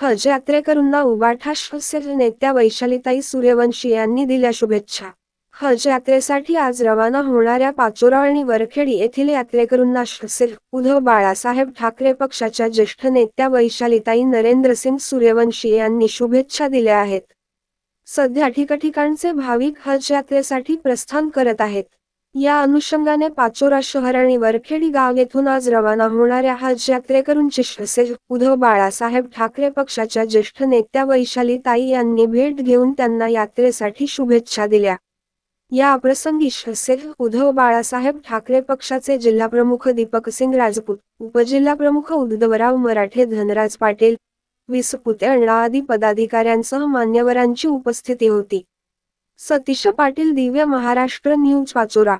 हज यात्रेकरूंना उबाठा शिवसेना नेत्या वैशालीताई सूर्यवंशी यांनी दिल्या शुभेच्छा. हज यात्रेसाठी आज रवाना होणाऱ्या पाचोरा आणि वरखेडी येथील यात्रेकरूंना श्वसेल उद्धव बाळासाहेब ठाकरे पक्षाच्या ज्येष्ठ नेत्या वैशालीताई नरेंद्रसिंग सूर्यवंशी यांनी शुभेच्छा दिल्या आहेत. सध्या ठिकठिकाणचे भाविक हज यात्रेसाठी प्रस्थान करत आहेत. या अनुषंगाने पाचोरा शहर आणि वरखेडी गाव येथून आज रवाना होणाऱ्या हज यात्रेकरूंची श्वसेल उद्धव बाळासाहेब ठाकरे पक्षाच्या ज्येष्ठ नेत्या वैशाली ताई यांनी भेट घेऊन त्यांना यात्रेसाठी शुभेच्छा दिल्या. या प्रसंगी श्वसेल उद्धव बाळासाहेब ठाकरे पक्षाचे जिल्हाप्रमुख दीपक सिंग राजपूत उपजिल्हाप्रमुख उद्धवराव मराठे धनराज पाटील विसपुते अण्णा आदी पदाधिकाऱ्यांसह मान्यवरांची उपस्थिती होती. सतीश पाटील दिव्य महाराष्ट्र न्यूज वाचोरा.